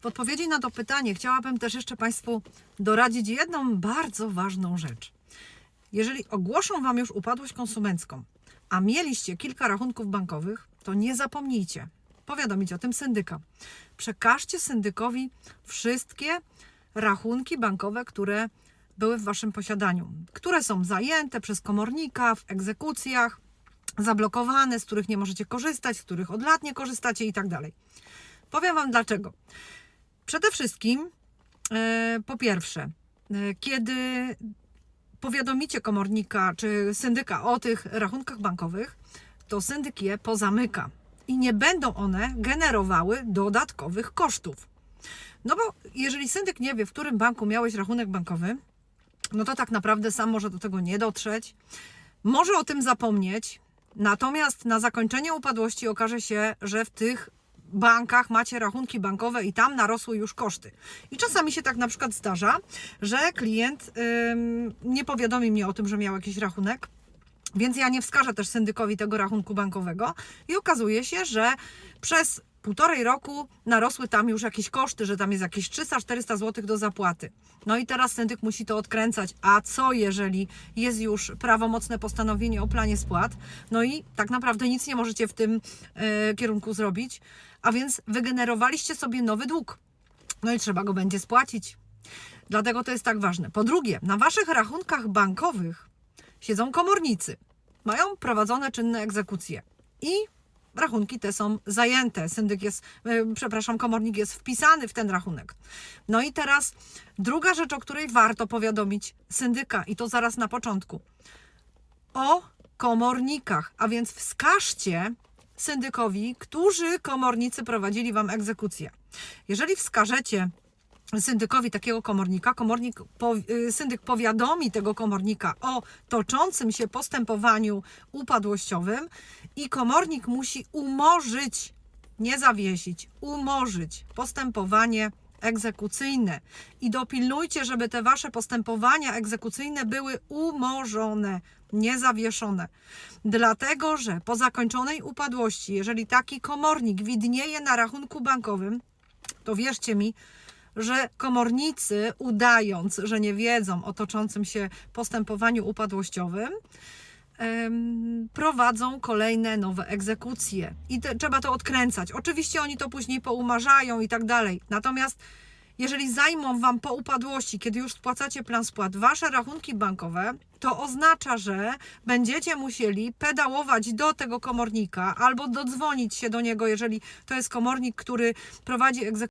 W odpowiedzi na to pytanie chciałabym też jeszcze Państwu doradzić jedną bardzo ważną rzecz. Jeżeli ogłoszą Wam już upadłość konsumencką, a mieliście kilka rachunków bankowych, to nie zapomnijcie powiadomić o tym syndyka. Przekażcie syndykowi wszystkie rachunki bankowe, które były w Waszym posiadaniu, które są zajęte przez komornika w egzekucjach, zablokowane, z których nie możecie korzystać, z których od lat nie korzystacie i tak dalej. Powiem Wam dlaczego. Przede wszystkim, e, po pierwsze, e, kiedy powiadomicie komornika czy syndyka o tych rachunkach bankowych, to syndyk je pozamyka i nie będą one generowały dodatkowych kosztów. No bo jeżeli syndyk nie wie, w którym banku miałeś rachunek bankowy, no to tak naprawdę sam może do tego nie dotrzeć, może o tym zapomnieć, natomiast na zakończenie upadłości okaże się, że w tych bankach macie rachunki bankowe i tam narosły już koszty. I czasami się tak na przykład zdarza, że klient ym, nie powiadomi mnie o tym, że miał jakiś rachunek, więc ja nie wskażę też syndykowi tego rachunku bankowego i okazuje się, że przez półtorej roku narosły tam już jakieś koszty, że tam jest jakieś 300-400 zł do zapłaty. No i teraz syndyk musi to odkręcać. A co jeżeli jest już prawomocne postanowienie o planie spłat? No i tak naprawdę nic nie możecie w tym e, kierunku zrobić, a więc wygenerowaliście sobie nowy dług. No i trzeba go będzie spłacić. Dlatego to jest tak ważne. Po drugie, na waszych rachunkach bankowych siedzą komornicy. Mają prowadzone czynne egzekucje. I rachunki te są zajęte. Syndyk jest, e, przepraszam, komornik jest wpisany w ten rachunek. No i teraz druga rzecz, o której warto powiadomić syndyka, i to zaraz na początku. O komornikach, a więc wskażcie syndykowi, którzy komornicy prowadzili wam egzekucję. Jeżeli wskażecie syndykowi takiego komornika, komornik, y, syndyk powiadomi tego komornika o toczącym się postępowaniu upadłościowym i komornik musi umorzyć, nie zawiesić, umorzyć postępowanie egzekucyjne. I dopilnujcie, żeby te wasze postępowania egzekucyjne były umorzone, nie zawieszone. Dlatego, że po zakończonej upadłości, jeżeli taki komornik widnieje na rachunku bankowym, to wierzcie mi, że komornicy, udając, że nie wiedzą o toczącym się postępowaniu upadłościowym, prowadzą kolejne nowe egzekucje. I te, trzeba to odkręcać. Oczywiście oni to później poumarzają i tak dalej. Natomiast jeżeli zajmą Wam po upadłości, kiedy już spłacacie plan spłat, Wasze rachunki bankowe, to oznacza, że będziecie musieli pedałować do tego komornika albo dodzwonić się do niego, jeżeli to jest komornik, który prowadzi egzekucję